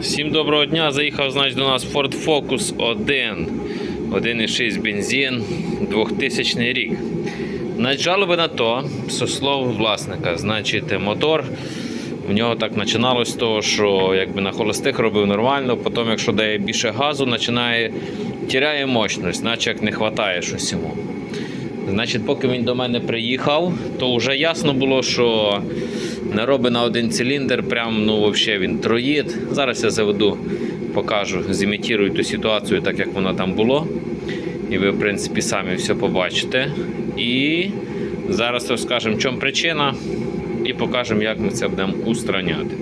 Всім доброго дня. Заїхав значить, до нас Ford Focus 1. 1,6 бензин, 2000 рік. Значить, жалоби на то, со слов власника, значить, мотор. В нього так починалось з того, що якби на холостих робив нормально, потім, якщо дає більше газу, починає тіряє мощність, наче як не вистачає щось йому. Значить, поки він до мене приїхав, то вже ясно було, що не робить на один циліндр, прям ну взагалі він троїд. Зараз я заведу, покажу, зімітірую ту ситуацію, так як вона там було. І ви, в принципі, самі все побачите. І зараз розкажемо, в чому причина, і покажемо, як ми це будемо устраняти.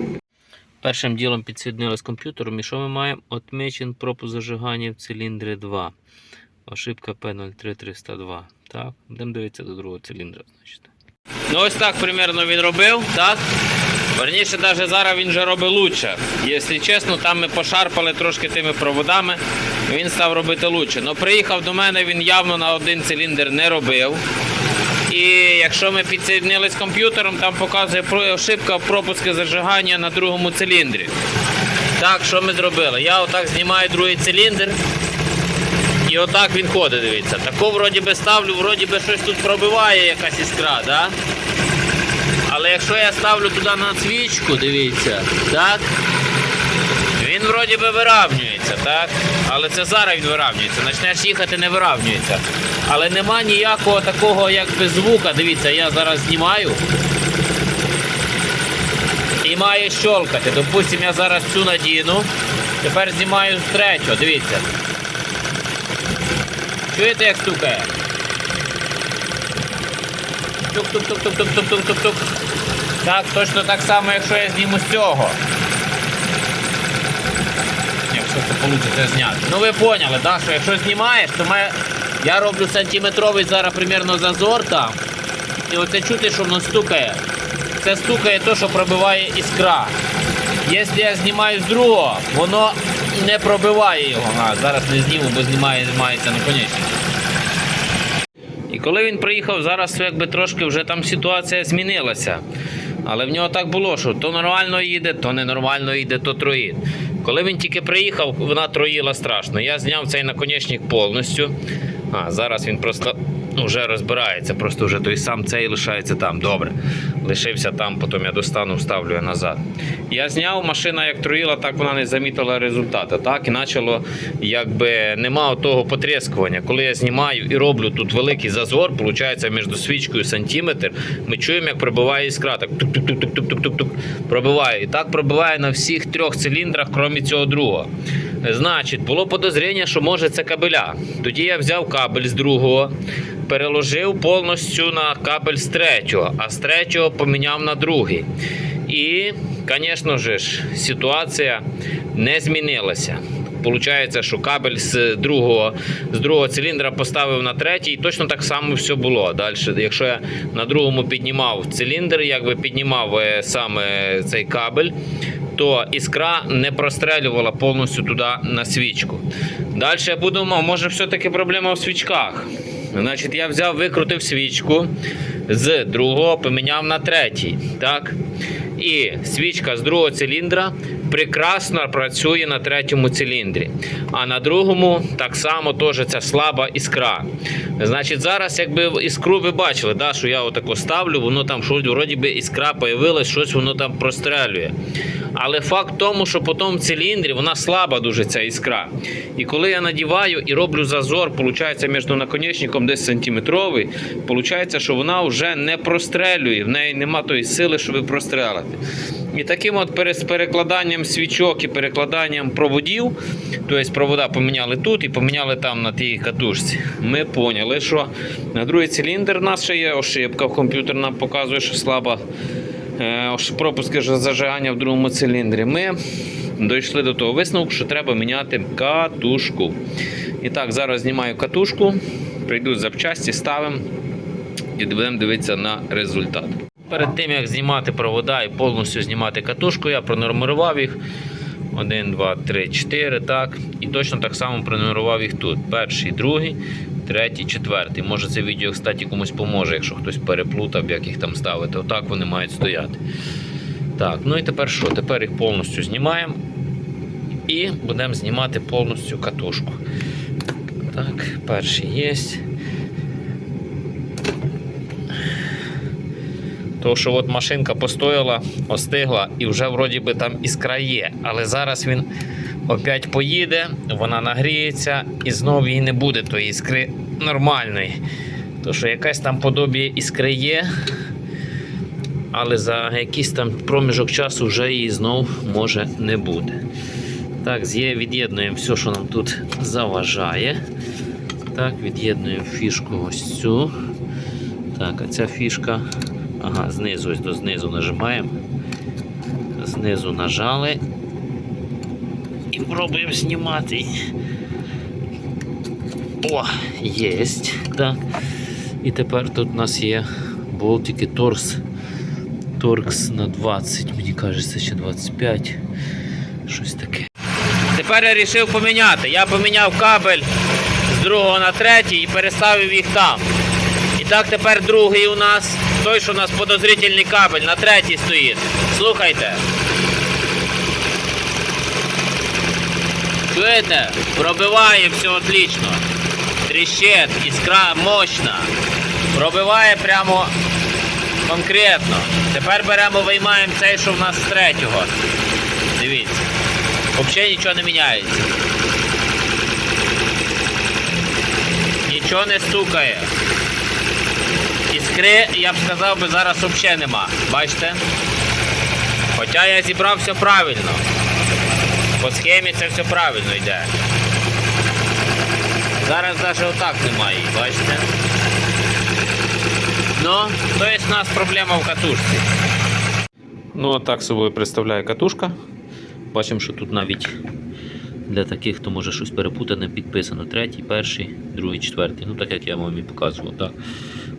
Першим ділом підсоединили з комп'ютером, і що ми маємо? Отмечен пропуск зажигання в циліндрі 2. Ошибка P03302. Так, будемо дивитися до другого циліндра, значить. Ну ось так примерно він робив, так? Верніше, навіть зараз він вже робить лучше. Якщо чесно, там ми пошарпали трошки тими проводами, він став робити лучше. Ну приїхав до мене, він явно на один циліндр не робив. І якщо ми підсоединили з комп'ютером, там показує ошибка пропуски зажигання на другому циліндрі. Так, що ми зробили? Я отак знімаю другий циліндр. І отак він ходить, дивіться. Таку вроді би ставлю, вроді би щось тут пробиває якась іскра, да? Але якщо я ставлю туди на свічку, дивіться, так? Він вроді би виравнюється, так? Але це зараз він виравнюється. Почнеш їхати, не виравнюється. Але нема ніякого такого якби звука. Дивіться, я зараз знімаю. І має щолкати. Допустимо, я зараз цю надіну. Тепер знімаю з третього, дивіться. Чуєте, як стукає? Тук-тук-тук-тук-тук-тук-тук-тук. Так, точно так само, якщо я зніму з цього. Якщо це вийде зняти. Ну ви поняли, да, що якщо знімаєш, то має... я роблю сантиметровий зараз примерно зазор там. І оце чути, що воно стукає. Це стукає то, що пробиває іскра. Якщо я знімаю з другого, воно не пробиває його. А, зараз не зніму, бо знімає, знімається наконечник. І коли він приїхав, зараз якби трошки вже там ситуація змінилася. Але в нього так було, що то нормально їде, то ненормально їде, то троїть. Коли він тільки приїхав, вона троїла страшно. Я зняв цей наконечник повністю. А, зараз він просто вже розбирається, просто вже той сам цей лишається там. Добре. Лишився там, потім я достану, вставлю я назад. Я зняв, машина як троїла, так вона не замітила результату. Так, і почало, якби нема того потріскування. Коли я знімаю і роблю тут великий зазор, виходить між свічкою сантиметр, ми чуємо, як пробиває іскра. Так тук-тук-тук-тук-тук-тук пробиває. І так пробиває на всіх трьох циліндрах, крім цього другого. Значить, було подозріння, що може це кабеля. Тоді я взяв кабель з другого, переложив повністю на кабель з третього, а з третього поміняв на другий. І, звісно ж, ситуація не змінилася. Получається, що кабель з другого, з другого циліндра поставив на третій, і точно так само все було. Далі, якщо я на другому піднімав циліндр, якби піднімав е, саме цей кабель, то іскра не прострелювала повністю туди на свічку. Далі я подумав, може все-таки проблема в свічках. Значить, я взяв, викрутив свічку з другого, поміняв на третій. Так? І свічка з другого циліндра прекрасно працює на третьому циліндрі. А на другому так само теж ця слаба іскра. Значить, зараз, якби іскру ви бачили, да, що я отако ставлю, воно там щось, вроді би іскра появилась, щось воно там прострелює. Але факт в тому, що по тому циліндрі вона слаба дуже ця іскра. І коли я надіваю і роблю зазор, виходить, між наконечником десь сантиметровий, виходить, що вона вже не прострелює, в неї нема тої сили, щоб прострелити. І таким от з перекладанням свічок і перекладанням проводів, тобто провода поміняли тут і поміняли там на тій катушці. Ми поняли, що на другий циліндр у нас ще є ошибка. Комп'ютер нам показує, що слаба е, пропуски зажигання в другому циліндрі. Ми дійшли до того висновку, що треба міняти катушку. І так, зараз знімаю катушку, прийдуть запчасті, ставимо і будемо дивитися на результат. Перед тим як знімати провода і повністю знімати катушку, я пронумерував їх. 1, 2, 3, 4, так. І точно так само пронумерував їх тут. Перший, другий, третій, четвертий. Може це відео, кстати, комусь поможе, якщо хтось переплутав, як їх там ставити. Отак вони мають стояти. Так, ну і тепер що? Тепер їх повністю знімаємо. і будемо знімати повністю катушку. Так, перший є. То, що от машинка постояла, остигла і вже вроді би там іскра є. Але зараз він опять поїде, вона нагріється і знову їй не буде тої іскри нормальної. То що якась там подобіє іскри є, але за якийсь там проміжок часу вже її знов може не буде. Так, від'єднуємо все, що нам тут заважає. Так, від'єднуємо фішку ось цю. Так, а ця фішка. Ага, знизу ось до знизу нажимаємо. Знизу нажали. І пробуємо знімати. О, єсть. Так. І тепер тут у нас є болтики торкс. Торкс на 20, мені кажеться, ще 25. Щось таке. Тепер я вирішив поміняти. Я поміняв кабель з другого на третій і переставив їх там. І так тепер другий у нас, той, що у нас подозрительний кабель, на третій стоїть. Слухайте. Чуєте? Пробиває все отлично. Тріщет, іскра мощна. Пробиває прямо конкретно. Тепер беремо, виймаємо цей, що в нас з третього. Дивіться. Взагалі нічого не міняється. Нічого не стукає. Іскри, я б сказав би, зараз взагалі нема. Бачите? Хоча я зібрав все правильно. По схемі це все правильно йде. Зараз навіть отак немає, бачите? Ну, то є у нас проблема в катушці. Ну, отак собою представляє катушка. Бачимо, що тут навіть для таких, хто може щось перепутане, підписано третій, перший, другий, четвертий. Ну, так як я вам і показував. Так.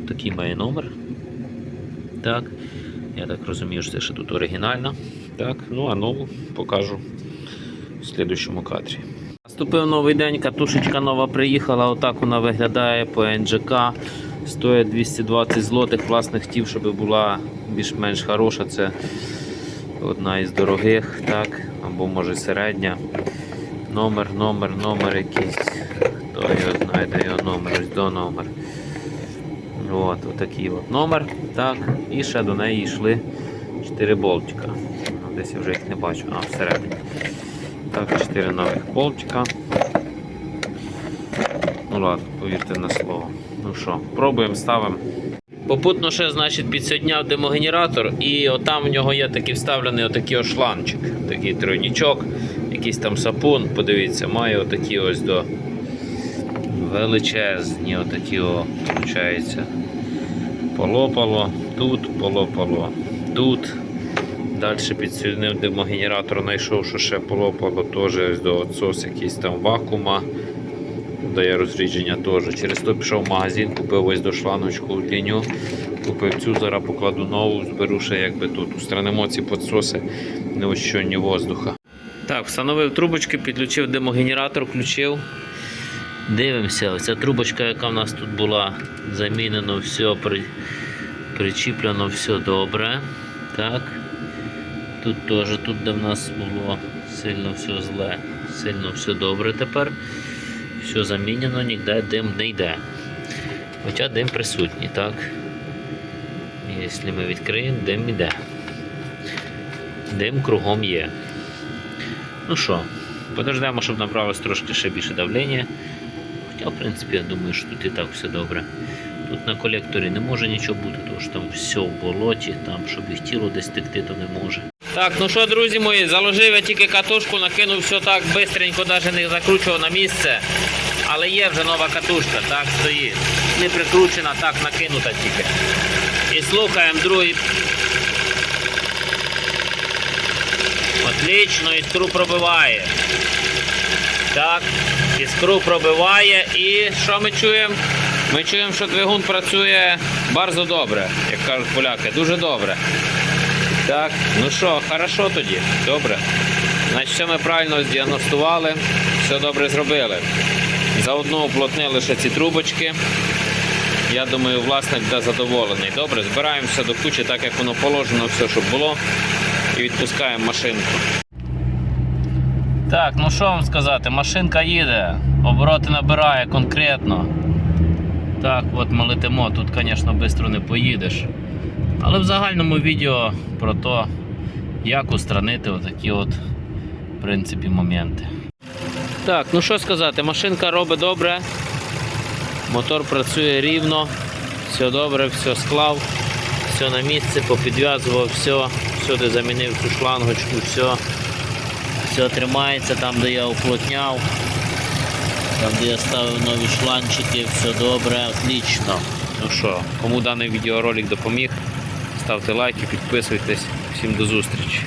Такий має номер. Так. Я так розумію, що це ще тут оригінальна. Так, ну а нову покажу в слідущому кадрі. Наступив новий день, катушечка нова приїхала, отак вона виглядає по НЖК. Стоїть 220 злотих. Власне, хотів, щоб була більш-менш хороша. Це одна із дорогих, так, або може середня. Номер, номер, номер якийсь. Хто його знайде його номер, ось до номер. От, отакий от номер. Так, і ще до неї йшли 4 болтика. Ну, Десь я вже їх не бачу, а всередині. Так, 4 нових болтика. Ну ладно, повірте на слово. Ну що, пробуємо, ставимо. Попутно ще, значить, підсоединяв демогенератор, і отам в нього є такий вставлений отакий шланчик, такий тройнічок, якийсь там сапун, подивіться, має отакі ось до величезні, отакі о, виходить. Полопало, тут полопало, тут. Далі підсоединив демогенератор, знайшов, що ще полопало теж до отсос якийсь там вакуума. Дає розрідження теж. Через то пішов в магазин, купив ось до шланочку ліню. Купив цю, зараз покладу нову, зберу ще якби тут. Устранимо ці підсоси неощонні воздуха. Так, встановив трубочки, підключив демогенератор, включив. Дивимося, оця трубочка, яка в нас тут була, замінено все, при... причіплено все добре. Так. Тут теж, тут де в нас було сильно все зле, сильно все добре тепер. Все замінено, ніде дим не йде. Хоча дим присутній, так? Якщо ми відкриємо, дим йде. Дим кругом є. Ну що, подождемо, щоб набралось трошки ще більше давлення. Хоча, в принципі, я думаю, що тут і так все добре. Тут на колекторі не може нічого бути, тому що там все в болоті, там, щоб їх тіло десь текти, то не може. Так, ну що, друзі мої, заложив я тільки катушку, накинув все так бистренько, навіть не закручував на місце. Але є вже нова катушка, так стоїть. Не прикручена, так накинута тільки. І слухаємо другий. Отлично, іскру пробиває. Так, іскру пробиває і що ми чуємо? Ми чуємо, що двигун працює дуже добре, як кажуть поляки, дуже добре. Так, ну що, хорошо тоді, добре. Значить, все ми правильно здіагностували, все добре зробили. Заодно уплотнили ще ці трубочки. Я думаю, власник буде задоволений. Добре, збираємо все до кучі, так як воно положено, все, щоб було. І відпускаємо машинку. Так, ну що вам сказати, машинка їде, обороти набирає конкретно. Так, от ми летимо, тут, звісно, швидко не поїдеш. Але в загальному відео про те, як устранити отакі от, в принципі, моменти. Так, ну що сказати, машинка робить добре. Мотор працює рівно, все добре, все склав, все на місці, попідв'язував, все, всюди замінив цю шлангочку, все, все тримається там, де я уплотняв, там, де я ставив нові шланчики, все добре, отлично. Ну що, кому даний відеоролик допоміг, ставте лайки, підписуйтесь. Всім до зустрічі.